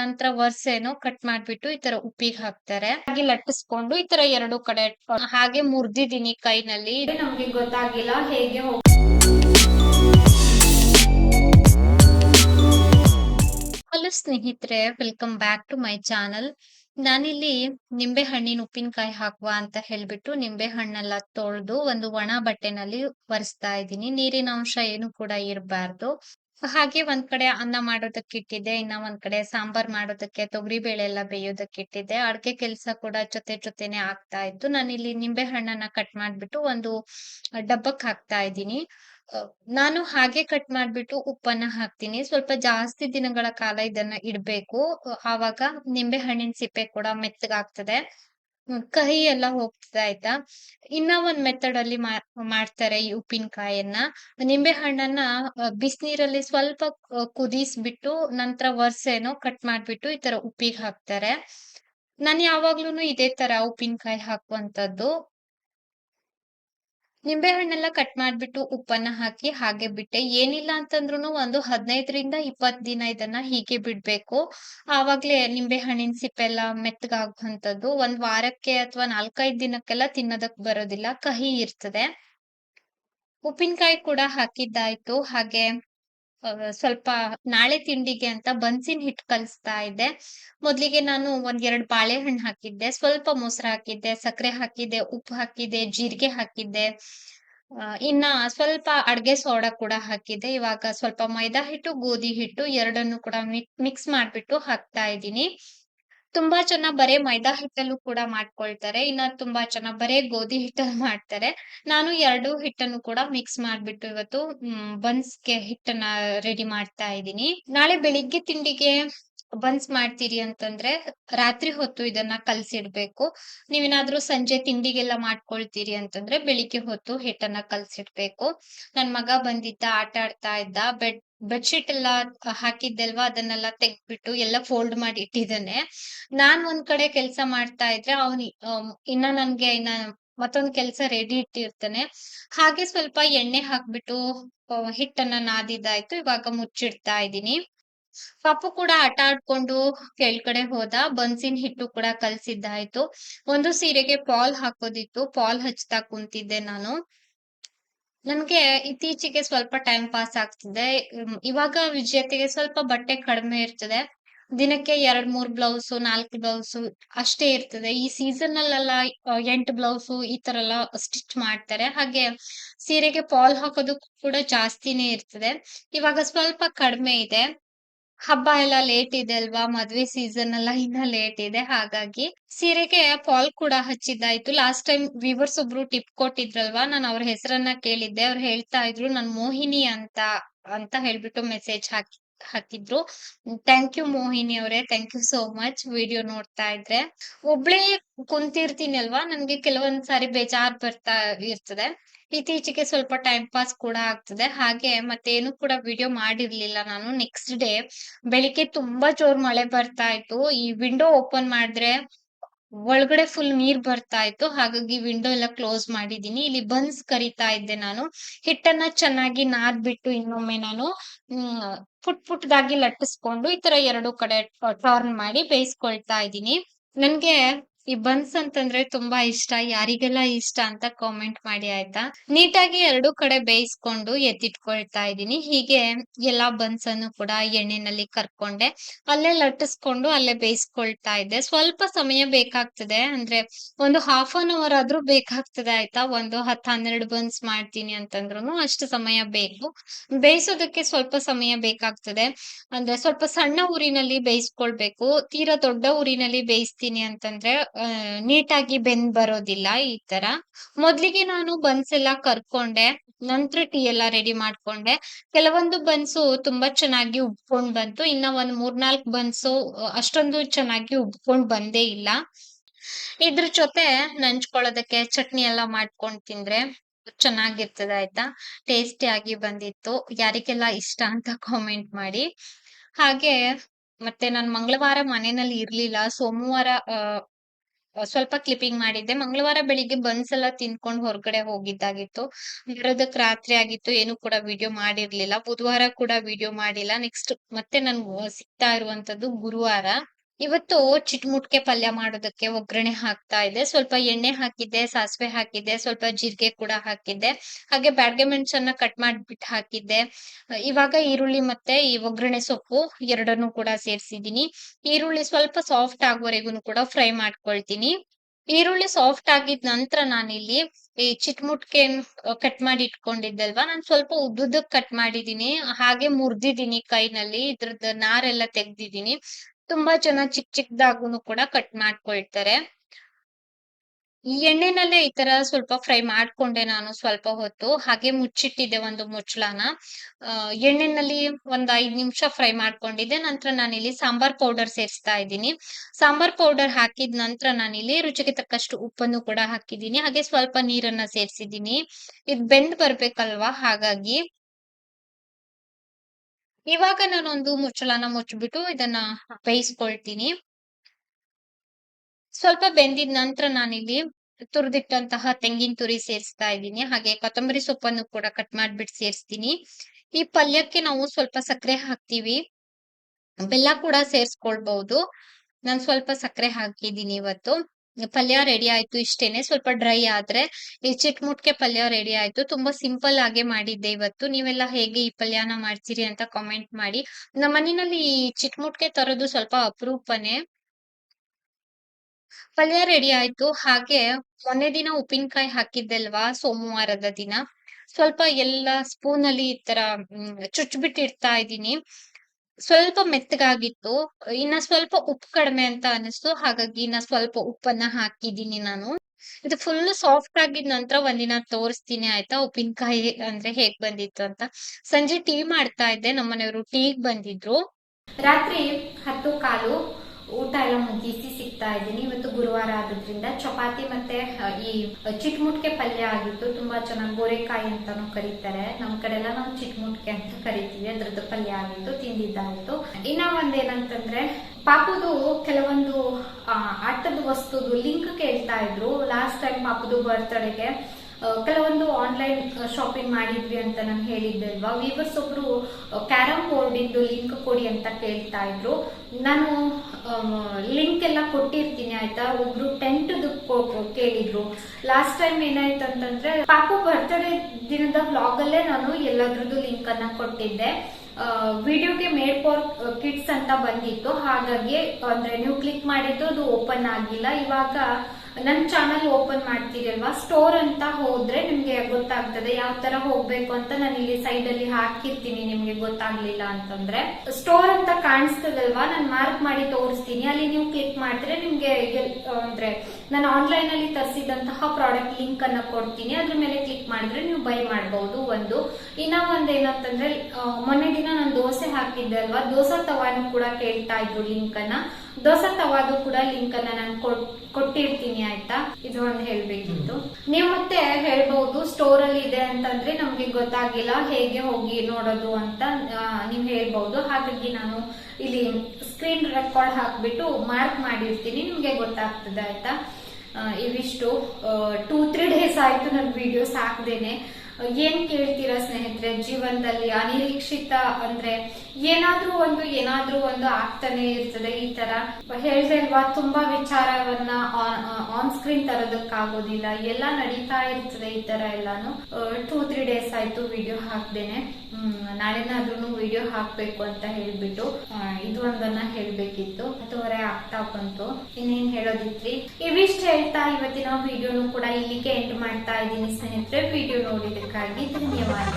ನಂತರ ವರ್ಸೇನು ಕಟ್ ಮಾಡ್ಬಿಟ್ಟು ಈ ತರ ಉಪ್ಪಿಗೆ ಹಾಕ್ತಾರೆ. ಹಾಗೆ ಲಟ್ಟಿಸ್ಕೊಂಡು ಈ ತರ ಎರಡು ಕಡೆ ಹಾಗೆ ಮುರ್ದಿದೀನಿ ಕೈನಲ್ಲಿ. ನಮ್ಗೆ ಗೊತ್ತಾಗಿಲ್ಲ ಹೇಗೆ ಹಲೋ ಸ್ನೇಹಿತರೆ welcome back to my channel ನಾನಿಲ್ಲಿ ನಿಂಬೆ ಹಣ್ಣಿನ ಉಪ್ಪಿನಕಾಯಿ ಹಾಕುವ ಅಂತ ಹೇಳ್ಬಿಟ್ಟು ನಿಂಬೆ ಹಣ್ಣೆಲ್ಲ ತೊಳೆದು ಒಂದು ಒಣ ಬಟ್ಟೆನಲ್ಲಿ ಒರೆಸ್ತಾ ಇದ್ದೀನಿ. ನೀರಿನ ಅಂಶ ಏನು ಕೂಡ ಇರಬಾರ್ದು. ಹಾಗೆ ಒಂದ್ ಕಡೆ ಅನ್ನ ಮಾಡೋದಕ್ಕೆ ಇಟ್ಟಿದ್ದೆ, ಇನ್ನ ಒಂದ್ ಕಡೆ ಸಾಂಬಾರ್ ಮಾಡೋದಕ್ಕೆ ತೊಗರಿ ಬೇಳೆ ಎಲ್ಲ ಬೇಯೋದಕ್ಕೆ ಇಟ್ಟಿದ್ದೆ. ಅಡ್ಗೆ ಕೆಲ್ಸ ಕೂಡ ಜೊತೆ ಜೊತೆನೆ ಆಗ್ತಾ ಇತ್ತು. ನಾನಿಲ್ಲಿ ನಿಂಬೆ ಹಣ್ಣನ್ನ ಕಟ್ ಮಾಡ್ಬಿಟ್ಟು ಒಂದು ಡಬ್ಬಕ್ ಹಾಕ್ತಾ ಇದ್ದೀನಿ. ನಾನು ಹಾಗೆ ಕಟ್ ಮಾಡ್ಬಿಟ್ಟು ಉಪ್ಪನ್ನ ಹಾಕ್ತೀನಿ. ಸ್ವಲ್ಪ ಜಾಸ್ತಿ ದಿನಗಳ ಕಾಲ ಇದನ್ನ ಇಡ್ಬೇಕು. ಆವಾಗ ನಿಂಬೆ ಹಣ್ಣಿನ ಸಿಪ್ಪೆ ಕೂಡ ಮೆತ್ತಗಾಗ್ತದೆ. ಕಹಿ ಎಲ್ಲ ಹೋಗ್ತದೆ ಆಯ್ತಾ? ಇನ್ನ ಒಂದ್ ಮೆಥಡ್ ಅಲ್ಲಿ ಮಾಡ್ತಾರೆ ಈ ಉಪ್ಪಿನಕಾಯನ್ನ. ನಿಂಬೆ ಹಣ್ಣನ್ನ ಬಿಸಿನೀರಲ್ಲಿ ಸ್ವಲ್ಪ ಕುದಿಸ್ಬಿಟ್ಟು ನಂತರ ವರ್ಸೇನು ಕಟ್ ಮಾಡ್ಬಿಟ್ಟು ಈ ತರ ಉಪ್ಪಿಗೆ ಹಾಕ್ತಾರೆ. ನಾನ್ ಯಾವಾಗ್ಲೂನು ಇದೇ ತರ ಉಪ್ಪಿನಕಾಯಿ ಹಾಕುವಂತದ್ದು ನಿಂಬೆ ಹಣ್ಣೆಲ್ಲ ಕಟ್ ಮಾಡ್ಬಿಟ್ಟು ಉಪ್ಪನ್ನ ಹಾಕಿ ಹಾಗೆ ಬಿಟ್ಟೆ. ಏನಿಲ್ಲ ಅಂತಂದ್ರು ಒಂದು ಹದಿನೈದರಿಂದ ಇಪ್ಪತ್ ದಿನ ಇದನ್ನ ಹೀಗೆ ಬಿಡ್ಬೇಕು. ಆವಾಗ್ಲೇ ನಿಂಬೆ ಹಣ್ಣಿನ ಸಿಪ್ಪೆ ಎಲ್ಲ ಮೆತ್ತಗಾಗುವಂತದ್ದು ಒಂದ್ ವಾರಕ್ಕೆ ಅಥವಾ ನಾಲ್ಕೈದು ದಿನಕ್ಕೆಲ್ಲ ತಿನ್ನೋದಕ್ ಬರೋದಿಲ್ಲ. ಕಹಿ ಇರ್ತದೆ. ಉಪ್ಪಿನಕಾಯಿ ಕೂಡ ಹಾಕಿದ್ದಾಯ್ತು. ಹಾಗೆ ಸ್ವಲ್ಪ ನಾಳೆ ತಿಂಡಿಗೆ ಅಂತ ಬನ್ಸಿನ ಹಿಟ್ಟು ಕಲಿಸ್ತಾ ಇದ್ದೆ. ಮೊದ್ಲಿಗೆ ನಾನು ಒಂದ್ ಎರಡ್ ಬಾಳೆಹಣ್ಣು ಹಾಕಿದ್ದೆ. ಸ್ವಲ್ಪ ಮೊಸರು ಹಾಕಿದ್ದೆ, ಸಕ್ಕರೆ ಹಾಕಿದ್ದೆ, ಉಪ್ಪು ಹಾಕಿದ್ದೆ, ಜೀರಿಗೆ ಹಾಕಿದ್ದೆ. ಇನ್ನ ಸ್ವಲ್ಪ ಅಡ್ಗೆ ಸೋಡಾ ಕೂಡ ಹಾಕಿದ್ದೆ. ಇವಾಗ ಸ್ವಲ್ಪ ಮೈದಾ ಹಿಟ್ಟು, ಗೋಧಿ ಹಿಟ್ಟು ಎರಡನ್ನು ಕೂಡ ಮಿಕ್ಸ್ ಮಾಡ್ಬಿಟ್ಟು ಹಾಕ್ತಾ ಇದ್ದೀನಿ. ತುಂಬಾ ಜನ ಬರೇ ಮೈದಾ ಹಿಟ್ಟಲ್ಲೂ ಕೂಡ ಮಾಡ್ಕೊಳ್ತಾರೆ ಇನ್ನ ತುಂಬಾ ಜನ ಬರೇ ಗೋಧಿ ಹಿಟ್ಟಲ್ಲಿ ಮಾಡ್ತಾರೆ. ನಾನು ಎರಡು ಹಿಟ್ಟನ್ನು ಕೂಡ ಮಿಕ್ಸ್ ಮಾಡ್ಬಿಟ್ಟು ಇವತ್ತು ಬನ್ಸ್ ಬನ್ಸ್ಗೆ ಹಿಟ್ಟನ್ನ ರೆಡಿ ಮಾಡ್ತಾ ಇದ್ದೀನಿ. ನಾಳೆ ಬೆಳಿಗ್ಗೆ ತಿಂಡಿಗೆ ಬನ್ಸ್ ಮಾಡ್ತೀರಿ ಅಂತಂದ್ರೆ ರಾತ್ರಿ ಹೊತ್ತು ಇದನ್ನ ಕಲ್ಸಿಡ್ಬೇಕು. ನೀವೇನಾದ್ರೂ ಸಂಜೆ ತಿಂಡಿಗೆಲ್ಲ ಮಾಡ್ಕೊಳ್ತೀರಿ ಅಂತಂದ್ರೆ ಬೆಳಿಗ್ಗೆ ಹೊತ್ತು ಹಿಟ್ಟನ್ನ ಕಲ್ಸಿಡ್ಬೇಕು. ನನ್ ಮಗ ಬಂದಿದ್ದ ಆಟ ಆಡ್ತಾ ಇದ್ದ ಬೆಡ್ ಬೆಡ್ಶೀಟ್ ಎಲ್ಲ ಹಾಕಿದ್ದೆಲ್ವಾ, ಅದನ್ನೆಲ್ಲ ತೆಗ್ದ್ಬಿಟ್ಟು ಎಲ್ಲ ಫೋಲ್ಡ್ ಮಾಡಿ ಇಟ್ಟಿದ್ದಾನೆ. ನಾನ್ ಒಂದ್ ಕಡೆ ಕೆಲ್ಸ ಮಾಡ್ತಾ ಇದ್ರೆ ಅವ್ನ್ ಇನ್ನ ನನ್ಗೆ ಇನ್ನ ಮತ್ತೊಂದ್ ಕೆಲ್ಸ ರೆಡಿ ಇಟ್ಟಿರ್ತಾನೆ. ಹಾಗೆ ಸ್ವಲ್ಪ ಎಣ್ಣೆ ಹಾಕ್ಬಿಟ್ಟು ಹಿಟ್ಟನ್ನ ನಾದಿದ್ದಾಯ್ತು, ಇವಾಗ ಮುಚ್ಚಿಡ್ತಾ ಇದ್ದೀನಿ. ಪಾಪು ಕೂಡ ಆಟ ಆಡ್ಕೊಂಡು ಕೆಳ್ಗಡೆ ಹೋದ, ಬನ್ಸಿನ ಹಿಟ್ಟು ಕೂಡ ಕಲ್ಸಿದ್ದಾಯ್ತು. ಒಂದು ಸೀರೆಗೆ ಪಾಲ್ ಹಾಕೋದಿತ್ತು, ಪಾಲ್ ಹಚ್ತಾ ಕುಂತಿದ್ದೆ ನಾನು. ನನ್ಗೆ ಇತ್ತೀಚೆಗೆ ಸ್ವಲ್ಪ ಟೈಮ್ ಪಾಸ್ ಆಗ್ತಿದೆ. ಇವಾಗ ವಿಜೇತೆಗೆ ಸ್ವಲ್ಪ ಬಟ್ಟೆ ಕಡಿಮೆ ಇರ್ತದೆ. ದಿನಕ್ಕೆ ಎರಡ್, ಮೂರ್ ಬ್ಲೌಸ್ ನಾಲ್ಕು ಬ್ಲೌಸ್ ಅಷ್ಟೇ ಇರ್ತದೆ. ಈ ಸೀಸನ್ ಅಲ್ಲೆಲ್ಲ ಎಂಟ್ ಬ್ಲೌಸ್ ಈ ತರ ಎಲ್ಲ ಸ್ಟಿಚ್ ಮಾಡ್ತಾರೆ. ಹಾಗೆ ಸೀರೆಗೆ ಪಾಲ್ ಹಾಕೋದು ಕೂಡ ಜಾಸ್ತಿನೇ ಇರ್ತದೆ. ಇವಾಗ ಸ್ವಲ್ಪ ಕಡಿಮೆ ಇದೆ. ಹಬ್ಬ ಎಲ್ಲ ಲೇಟ್ ಇದೆ ಅಲ್ವಾ? ಮದ್ವೆ ಸೀಸನ್ ಎಲ್ಲ ಇನ್ನ ಲೇಟ್ ಇದೆ. ಹಾಗಾಗಿ ಸೀರೆಗೆ ಫಾಲ್ ಕೂಡ ಹಚ್ಚಿದ್ದಾಯ್ತು. ಲಾಸ್ಟ್ ಟೈಮ್ ವಿವರ್ಸ್ ಒಬ್ರು ಟಿಪ್ ಕೊಟ್ಟಿದ್ರಲ್ವಾ? ನಾನು ಅವ್ರ ಹೆಸರನ್ನ ಕೇಳಿದ್ದೆ. ಅವ್ರು ಹೇಳ್ತಾ ಇದ್ರು, ನಾನ್ ಮೋಹಿನಿ ಅಂತ ಅಂತ ಹೇಳ್ಬಿಟ್ಟು ಮೆಸೇಜ್ ಹಾಕಿ, ಹಾಕಿದ್ರು. ಥ್ಯಾಂಕ್ ಯು ಮೋಹಿನಿ ಅವರೇ. Thank you so much video ನೋಡ್ತಾ ಇದ್ರೆ. ಒಬ್ಳೇ ಕುಂತಿರ್ತೀನಿ ಅಲ್ವಾ? ನನ್ಗೆ ಕೆಲವೊಂದ್ ಸಾರಿ ಬೇಜಾರ್ ಬರ್ತಾ ಇರ್ತದೆ. ಇತ್ತೀಚೆಗೆ ಸ್ವಲ್ಪ ಟೈಮ್ ಪಾಸ್ ಕೂಡ ಆಗ್ತದೆ. ಹಾಗೆ ಮತ್ತೇನು ಕೂಡ ವಿಡಿಯೋ ಮಾಡಿರ್ಲಿಲ್ಲ ನಾನು. ನೆಕ್ಸ್ಟ್ ಡೇ ಬೆಳಿಗ್ಗೆ ತುಂಬಾ ಜೋರ್ ಮಳೆ ಬರ್ತಾ ಇತ್ತು. ಈ ವಿಂಡೋ ಓಪನ್ ಮಾಡಿದ್ರೆ ಒಳಗಡೆ ಫುಲ್ ನೀರ್ ಬರ್ತಾ ಇತ್ತು. ಹಾಗಾಗಿ ವಿಂಡೋ ಎಲ್ಲ ಕ್ಲೋಸ್ ಮಾಡಿದೀನಿ ಇಲ್ಲಿ ಬನ್ಸ್ ಕರಿತಾ ಇದ್ದೆ ನಾನು. ಹಿಟ್ಟನ್ನ ಚೆನ್ನಾಗಿ ನಾದ್ಬಿಟ್ಟು ಇನ್ನೊಮ್ಮೆ ನಾನು ಪುಟ್ ಪುಟ್ದಾಗಿ ಲಟ್ಟಿಸ್ಕೊಂಡು ಈ ತರ ಎರಡು ಕಡೆ ಟರ್ನ್ ಮಾಡಿ ಬೇಯಿಸ್ಕೊಳ್ತಾ ಇದ್ದೀನಿ. ನನ್ಗೆ ಈ ಬನ್ಸ್ ಅಂತಂದ್ರೆ ತುಂಬಾ ಇಷ್ಟ, ಯಾರಿಗೆಲ್ಲ ಇಷ್ಟ ಅಂತ ಕಾಮೆಂಟ್ ಮಾಡಿ ಆಯ್ತಾ? ನೀಟಾಗಿ ಎರಡು ಕಡೆ ಬೇಯಿಸ್ಕೊಂಡು ಎತ್ತಿಟ್ಕೊಳ್ತಾ ಇದ್ದೀನಿ. ಹೀಗೆ ಎಲ್ಲಾ ಬನ್ಸ್ ಅನ್ನು ಕೂಡ ಎಣ್ಣೆನಲ್ಲಿ ಕರ್ಕೊಂಡೆ, ಅಲ್ಲೇ ಲಟ್ಟಿಸ್ಕೊಂಡು ಅಲ್ಲೇ ಬೇಯಿಸ್ಕೊಳ್ತಾ ಇದ್ದೆ. ಸ್ವಲ್ಪ ಸಮಯ ಬೇಕಾಗ್ತದೆ, ಅಂದ್ರೆ ಒಂದು ಹಾಫ್ ಅನ್ ಅವರ್ ಆದ್ರೂ ಬೇಕಾಗ್ತದೆ ಆಯ್ತಾ? ಒಂದು ಹತ್ತು ಹನ್ನೆರಡು ಬನ್ಸ್ ಮಾಡ್ತೀನಿ ಅಂತಂದ್ರು ಅಷ್ಟು ಸಮಯ ಬೇಕು. ಬೇಯಿಸೋದಕ್ಕೆ ಸ್ವಲ್ಪ ಸಮಯ ಬೇಕಾಗ್ತದೆ. ಅಂದ್ರೆ ಸ್ವಲ್ಪ ಸಣ್ಣ ಊರಿನಲ್ಲಿ ಬೇಯಿಸ್ಕೊಳ್ಬೇಕು, ತೀರಾ ದೊಡ್ಡ ಊರಿನಲ್ಲಿ ಬೇಯಿಸ್ತೀನಿ ಅಂತಂದ್ರೆ ನೀಟಾಗಿ ಬೆಂದ್ ಬರೋದಿಲ್ಲ ಈ ತರ. ಮೊದ್ಲಿಗೆ ನಾನು ಬನ್ಸ್ ಎಲ್ಲ ಕರ್ಕೊಂಡೆ, ನಂತರ ಟೀ ಎಲ್ಲ ರೆಡಿ ಮಾಡ್ಕೊಂಡೆ. ಕೆಲವೊಂದು ಬನ್ಸು ತುಂಬಾ ಚೆನ್ನಾಗಿ ಉಬ್ಕೊಂಡ್ ಬಂತು, ಇನ್ನ ಒಂದ್ ಮೂರ್ನಾಲ್ಕು ಬನ್ಸು ಅಷ್ಟೊಂದು ಚೆನ್ನಾಗಿ ಉಬ್ಕೊಂಡ್ ಬಂದೇ ಇಲ್ಲ. ಇದ್ರ ಜೊತೆ ನಂಚ್ಕೊಳ್ಳೋದಕ್ಕೆ ಚಟ್ನಿ ಎಲ್ಲ ಮಾಡ್ಕೊಂಡ್ ತಿಂದ್ರೆ ಚೆನ್ನಾಗಿರ್ತದೆ ಆಯ್ತಾ? ಟೇಸ್ಟಿ ಆಗಿ ಬಂದಿತ್ತು. ಯಾರಿಗೆಲ್ಲ ಇಷ್ಟ ಅಂತ ಕಾಮೆಂಟ್ ಮಾಡಿ. ಹಾಗೆ ಮತ್ತೆ ನಾನ್ ಮಂಗಳವಾರ ಮನೆಯಲ್ಲಿ ಇರ್ಲಿಲ್ಲ, ಸೋಮವಾರ ಸ್ವಲ್ಪ ಕ್ಲಿಪ್ಪಿಂಗ್ ಮಾಡಿದ್ದೆ. ಮಂಗಳವಾರ ಬೆಳಿಗ್ಗೆ ಬನ್ಸ್ ಎಲ್ಲ ತಿನ್ಕೊಂಡು ಹೊರಗಡೆ ಹೋಗಿದ್ದಾಗಿತ್ತು. ಬರೋದಕ್ ರಾತ್ರಿ ಆಗಿತ್ತು. ಏನು ಕೂಡ ವಿಡಿಯೋ ಮಾಡಿರ್ಲಿಲ್ಲ. ಬುಧವಾರ ಕೂಡ ವಿಡಿಯೋ ಮಾಡಿಲ್ಲ. ನೆಕ್ಸ್ಟ್ ಮತ್ತೆ ನಾನು ಸಿಗ್ತಾ ಇರುವಂತದ್ದು ಗುರುವಾರ. ಇವತ್ತು ಚಿಟ್ಮುಟ್ಕೆ ಪಲ್ಯ ಮಾಡೋದಕ್ಕೆ ಒಗ್ಗರಣೆ ಹಾಕ್ತಾ ಇದೆ ಸ್ವಲ್ಪ ಎಣ್ಣೆ ಹಾಕಿದ್ದೆ, ಸಾಸಿವೆ ಹಾಕಿದ್ದೆ, ಸ್ವಲ್ಪ ಜೀರಿಗೆ ಕೂಡ ಹಾಕಿದ್ದೆ. ಹಾಗೆ ಬ್ಯಾಡ್ಗೆ ಮೆಣಸನ್ನ ಕಟ್ ಮಾಡಿಬಿಟ್ಟು ಹಾಕಿದ್ದೆ. ಇವಾಗ ಈರುಳ್ಳಿ ಮತ್ತೆ ಈ ಒಗ್ಗರಣೆ ಸೊಪ್ಪು ಎರಡನ್ನೂ ಕೂಡ ಸೇರಿಸಿದೀನಿ ಈರುಳ್ಳಿ ಸ್ವಲ್ಪ ಸಾಫ್ಟ್ ಆಗುವವರೆಗೂನು ಕೂಡ ಫ್ರೈ ಮಾಡ್ಕೊಳ್ತೀನಿ. ಈರುಳ್ಳಿ ಸಾಫ್ಟ್ ಆಗಿದ ನಂತರ ನಾನಿಲ್ಲಿ ಈ ಚಿಟ್ಮುಟ್ಕೆ ಕಟ್ ಮಾಡಿ ಇಟ್ಕೊಂಡಿದ್ದಲ್ವಾ, ನಾನು ಸ್ವಲ್ಪ ಉದ್ದುದ್ದಕ್ ಕಟ್ ಮಾಡಿದೀನಿ. ಹಾಗೆ ಮುರ್ದಿದೀನಿ ಕೈನಲ್ಲಿ. ಇದ್ರದ್ದು ನಾರೆಲ್ಲ ತೆಗ್ದಿದೀನಿ. ತುಂಬಾ ಜನ ಚಿಕ್ ಚಿಕ್ಕದಾಗೂ ಕೂಡ ಕಟ್ ಮಾಡ್ಕೊಳ್ತಾರೆ. ಈ ಎಣ್ಣೆನಲ್ಲೇ ಈ ತರ ಸ್ವಲ್ಪ ಫ್ರೈ ಮಾಡ್ಕೊಂಡೆ ನಾನು ಸ್ವಲ್ಪ ಹೊತ್ತು. ಹಾಗೆ ಮುಚ್ಚಿಟ್ಟಿದ್ದೆ ಒಂದು ಮುಚ್ಚಳನ. ಎಣ್ಣೆನಲ್ಲಿ ಒಂದ್ ಐದ್ ನಿಮಿಷ ಫ್ರೈ ಮಾಡ್ಕೊಂಡಿದ್ದೆ. ನಂತರ ನಾನಿಲ್ಲಿ ಸಾಂಬಾರ್ ಪೌಡರ್ ಸೇರಿಸ್ತಾ ಇದ್ದೀನಿ. ಸಾಂಬಾರ್ ಪೌಡರ್ ಹಾಕಿದ ನಂತರ ನಾನಿಲ್ಲಿ ರುಚಿಗೆ ತಕ್ಕಷ್ಟು ಉಪ್ಪನ್ನು ಕೂಡ ಹಾಕಿದ್ದೀನಿ. ಹಾಗೆ ಸ್ವಲ್ಪ ನೀರನ್ನ ಸೇರಿಸಿದ್ದೀನಿ ಇದ್ ಬೆಂದ್ ಬರ್ಬೇಕಲ್ವಾ ಹಾಗಾಗಿ. ಇವಾಗ ನಾನೊಂದು ಮುಚ್ಚಳನ ಮುಚ್ಚಿಬಿಟ್ಟು ಇದನ್ನ ಬೇಯಿಸ್ಕೊಳ್ತೀನಿ. ಸ್ವಲ್ಪ ಬೆಂದಿದ ನಂತರ ನಾನಿಲ್ಲಿ ತುರಿದಿಟ್ಟಂತಹ ತೆಂಗಿನ ತುರಿ ಸೇರಿಸ್ತಾ ಇದ್ದೀನಿ. ಹಾಗೆ ಕೊತ್ತಂಬರಿ ಸೊಪ್ಪನ್ನು ಕೂಡ ಕಟ್ ಮಾಡ್ಬಿಟ್ಟು ಸೇರಿಸ್ತೀನಿ. ಈ ಪಲ್ಯಕ್ಕೆ ನಾವು ಸ್ವಲ್ಪ ಸಕ್ಕರೆ ಹಾಕ್ತೀವಿ. ಬೆಲ್ಲ ಕೂಡ ಸೇರಿಸ್ಕೊಳ್ಬಹುದು ನಾನು ಸ್ವಲ್ಪ ಸಕ್ಕರೆ ಹಾಕಿದ್ದೀನಿ ಇವತ್ತು. ಪಲ್ಯ ರೆಡಿ ಆಯ್ತು ಇಷ್ಟೇನೆ. ಸ್ವಲ್ಪ ಡ್ರೈ ಆದ್ರೆ ಈ ಚಿಟ್ಮುಟ್ಕೆ ಪಲ್ಯ ರೆಡಿ ಆಯ್ತು. ತುಂಬಾ ಸಿಂಪಲ್ ಆಗೇ ಮಾಡಿದ್ದೆ ಇವತ್ತು. ನೀವೆಲ್ಲ ಹೇಗೆ ಈ ಪಲ್ಯನ ಮಾಡ್ತೀರಿ ಅಂತ ಕಾಮೆಂಟ್ ಮಾಡಿ. ನಮ್ಮನೆನಲ್ಲಿ ಈ ಚಿಟ್ಮುಟ್ಕೆ ತರೋದು ಸ್ವಲ್ಪ ಅಪರೂಪನೇ. ಪಲ್ಯ ರೆಡಿ ಆಯ್ತು. ಹಾಗೆ ಮೊನ್ನೆ ದಿನ ಉಪ್ಪಿನಕಾಯಿ ಹಾಕಿದ್ದಲ್ವಾ ಸೋಮವಾರದ ದಿನ. ಸ್ವಲ್ಪ ಎಲ್ಲ ಸ್ಪೂನ್ ಅಲ್ಲಿ ಈ ತರ, ಹ್ಮ್ ಚುಚ್ಬಿಟ್ಟು ಇಡ್ತಾ ಇದ್ದೀನಿ. ಸ್ವಲ್ಪ ಮೆತ್ತಗಾಗಿತ್ತು. ಇನ್ನ ಸ್ವಲ್ಪ ಉಪ್ಪು ಕಡಿಮೆ ಅಂತ ಅನಿಸ್ತು. ಹಾಗಾಗಿ ಇನ್ನ ಸ್ವಲ್ಪ ಉಪ್ಪನ್ನ ಹಾಕಿದ್ದೀನಿ ನಾನು. ಇದು ಫುಲ್ ಸಾಫ್ಟ್ ಆಗಿದ್ ನಂತರ ಒಂದಿನ ತೋರಿಸ್ತೀನಿ ಆಯ್ತಾ? ಉಪ್ಪಿನಕಾಯಿ ಅಂದ್ರೆ ಹೇಗ್ ಬಂದಿತ್ತು ಅಂತ. ಸಂಜೆ ಟೀ ಮಾಡ್ತಾ ಇದ್ದೆ. ನಮ್ಮನೆಯವರು ಟೀಗ್ ಬಂದಿದ್ರು. ರಾತ್ರಿ 10:15 ಊಟ ಎಲ್ಲ ಮುಗಿಸಿ ಸಿಗ್ತಾ ಇದ್ದೀನಿ. ಇವತ್ತು ಗುರುವಾರ ಆಗೋದ್ರಿಂದ ಚಪಾತಿ ಮತ್ತೆ ಈ ಚಿಟ್ಮುಟ್ಕೆ ಪಲ್ಯ ಆಗಿತ್ತು. ತುಂಬಾ ಚೆನ್ನಾಗಿ ಗೋರೆಕಾಯಿ ಅಂತಾನೂ ಕರೀತಾರೆ. ನಮ್ ಕಡೆ ಎಲ್ಲ ನಾವು ಚಿಟ್ಮುಟ್ಕೆ ಅಂತ ಕರಿತೀವಿ. ಅದ್ರದ್ದು ಪಲ್ಯ ಆಗಿತ್ತು. ತಿಂದಿದ್ದಾಯ್ತು. ಇನ್ನ ಒಂದೇನಂತಂದ್ರೆ, ಪಾಪುದು ಕೆಲವೊಂದು ಆಟದ ವಸ್ತುದು ಲಿಂಕ್ ಕೇಳ್ತಾ ಇದ್ರು. ಲಾಸ್ಟ್ ಟೈಮ್ ಪಾಪುದು ಬರ್ತ್ಡೇಗೆ ಕೆಲವೊಂದು ಆನ್ಲೈನ್ ಶಾಪಿಂಗ್ ಮಾಡಿದ್ವಿ ಅಂತ ನಾನು ಹೇಳಿದ್ದೆ ಅಲ್ವಾ? ವೀವರ್ಸ್ ಒಬ್ರು ಕ್ಯಾರಮ್ ಬೋರ್ಡ್ ಇದ್ದು ಲಿಂಕ್ ಕೊಡಿ ಅಂತ ಕೇಳ್ತಾ ಇದ್ರು. ನಾನು ಲಿಂಕ್ ಎಲ್ಲ ಕೊಟ್ಟಿರ್ತೀನಿ, ಆಯ್ತಾ? ಒಬ್ರು ಟೆಂಟ್ ಕೇಳಿದ್ರು. ಲಾಸ್ಟ್ ಟೈಮ್ ಏನಾಯ್ತು ಅಂತಂದ್ರೆ, ಪಾಪು ಬರ್ತಡೇ ದಿನದ ವ್ಲಾಗ್ ಅಲ್ಲೇ ನಾನು ಎಲ್ಲದ್ರದ್ದು ಲಿಂಕ್ ಅನ್ನ ಕೊಟ್ಟಿದ್ದೆ. ವಿಡಿಯೋಗೆ ಮೇಡ್ ಫಾರ್ ಕಿಡ್ಸ್ ಅಂತ ಬಂದಿತ್ತು. ಹಾಗಾಗಿ, ಅಂದ್ರೆ ನೀವು ಕ್ಲಿಕ್ ಮಾಡಿದ್ದು ಅದು ಓಪನ್ ಆಗಿಲ್ಲ. ಇವಾಗ ನನ್ ಚಾನಲ್ ಓಪನ್ ಮಾಡ್ತೀರಲ್ವಾ? ಸ್ಟೋರ್ ಅಂತ ಹೋದ್ರೆ ನಿಮ್ಗೆ ಗೊತ್ತಾಗ್ತದೆ ಯಾವ ತರ ಹೋಗ್ಬೇಕು ಅಂತ ನಾನು ಇಲ್ಲಿ ಸೈಡ್ ಅಲ್ಲಿ ಹಾಕಿರ್ತೀನಿ, ನಿಮ್ಗೆ ಗೊತ್ತಾಗ್ಲಿಲ್ಲ ಅಂತಂದ್ರೆ. ಸ್ಟೋರ್ ಅಂತ ಕಾಣಿಸ್ತದಲ್ವಾ? ನಾನು ಮಾರ್ಕ್ ಮಾಡಿ ತೋರಿಸ್ತೀನಿ. ಅಲ್ಲಿ ನೀವು ಕ್ಲಿಕ್ ಮಾಡಿದ್ರೆ ನಿಮ್ಗೆ ಅಂದ್ರೆ ನಾನು ಆನ್ಲೈನ್ ಅಲ್ಲಿ ತರಿಸಿದಂತಹ ಪ್ರಾಡಕ್ಟ್ ಲಿಂಕ್ ಅನ್ನ ಕೊಡ್ತೀನಿ. ಅದ್ರ ಮೇಲೆ ಕ್ಲಿಕ್ ಮಾಡಿದ್ರೆ ನೀವು ಬೈ ಮಾಡಬಹುದು ಒಂದು. ಇನ್ನ ಒಂದೇನಂತಂದ್ರೆ ಮೊನ್ನೆ ದಿನ ನಾನು ದೋಸೆ ಹಾಕಿದ್ದೆ ಅಲ್ವಾ? ದೋಸಾ ತವಾನು ಕೂಡ ಕೇಳ್ತಾ ಇದ್ರು ಲಿಂಕ್ ಅನ್ನ. ದೋಸಾ ತವಾದು ಕೂಡ ಲಿಂಕ್ ಅನ್ನ ನಾನು ಕೊಟ್ಟಿರ್ತೀನಿ ಆಯ್ತಾ? ಇದು ಒಂದ್ ಹೇಳ್ಬೇಕಿತ್ತು. ನೀವು ಮತ್ತೆ ಹೇಳ್ಬಹುದು ಸ್ಟೋರ್ ಅಲ್ಲಿ ಇದೆ ಅಂತಂದ್ರೆ ನಮ್ಗೆ ಗೊತ್ತಾಗಿಲ್ಲ, ಹೇಗೆ ಹೋಗಿ ನೋಡೋದು ಅಂತ ನೀವು ಹೇಳ್ಬಹುದು. ಹಾಗಾಗಿ ನಾನು ಇಲ್ಲಿ ಸ್ಕ್ರೀನ್ ರೆಕಾರ್ಡ್ ಹಾಕ್ಬಿಟ್ಟು ಮಾರ್ಕ್ ಮಾಡಿರ್ತೀನಿ. ನಿಮ್ಗೆ ಗೊತ್ತಾಗ್ತದೆ ಆಯ್ತಾ? ಇವಿಷ್ಟು ಟೂ ತ್ರೀ ಡೇಸ್ ಆಯ್ತು ನನ್ ವಿಡಿಯೋಸ್ ಹಾಕ್ದೇನೆ. ಏನ್ ಕೇಳ್ತೀರಾ ಸ್ನೇಹಿತರೆ? ಜೀವನದಲ್ಲಿ ಅನಿರೀಕ್ಷಿತ ಅಂದ್ರೆ ಏನಾದ್ರೂ ಒಂದು ಏನಾದ್ರೂ ಒಂದು ಆಗ್ತಾನೆ ಇರ್ತದೆ ಈ ತರ. ಹೇಳ್ದೆ ಅಲ್ವಾ, ತುಂಬಾ ವಿಚಾರವನ್ನ ಆನ್ ಸ್ಕ್ರೀನ್ ತರೋದಕ್ಕಾಗೋದಿಲ್ಲ. ಎಲ್ಲ ನಡೀತಾ ಇರ್ತದೆ ಈ ತರ ಎಲ್ಲಾನು. ಟೂ ತ್ರೀ ಡೇಸ್ ಆಯ್ತು ವಿಡಿಯೋ ಹಾಕ್ದೇನೆ. ಹ್ಮ್ ಅದನ್ನು ವಿಡಿಯೋ ಹಾಕ್ಬೇಕು ಅಂತ ಹೇಳ್ಬಿಟ್ಟು ಇದು ಒಂದನ್ನ ಹೇಳ್ಬೇಕಿತ್ತು. ಹತ್ತುವರೆ ಆಗ್ತಾ ಬಂತು. ಇನ್ನೇನ್ ಹೇಳೋದಿತ್ರಿ? ಇವಿಷ್ಟು ಹೇಳ್ತಾ ಇವತ್ತಿನ ವಿಡಿಯೋನು ಕೂಡ ಇಲ್ಲಿಗೆ ಎಂಡ್ ಮಾಡ್ತಾ ಇದ್ದೀನಿ ಸ್ನೇಹಿತರೆ. ವಿಡಿಯೋ ನೋಡಿದಕ್ಕಾಗಿ ಧನ್ಯವಾದ.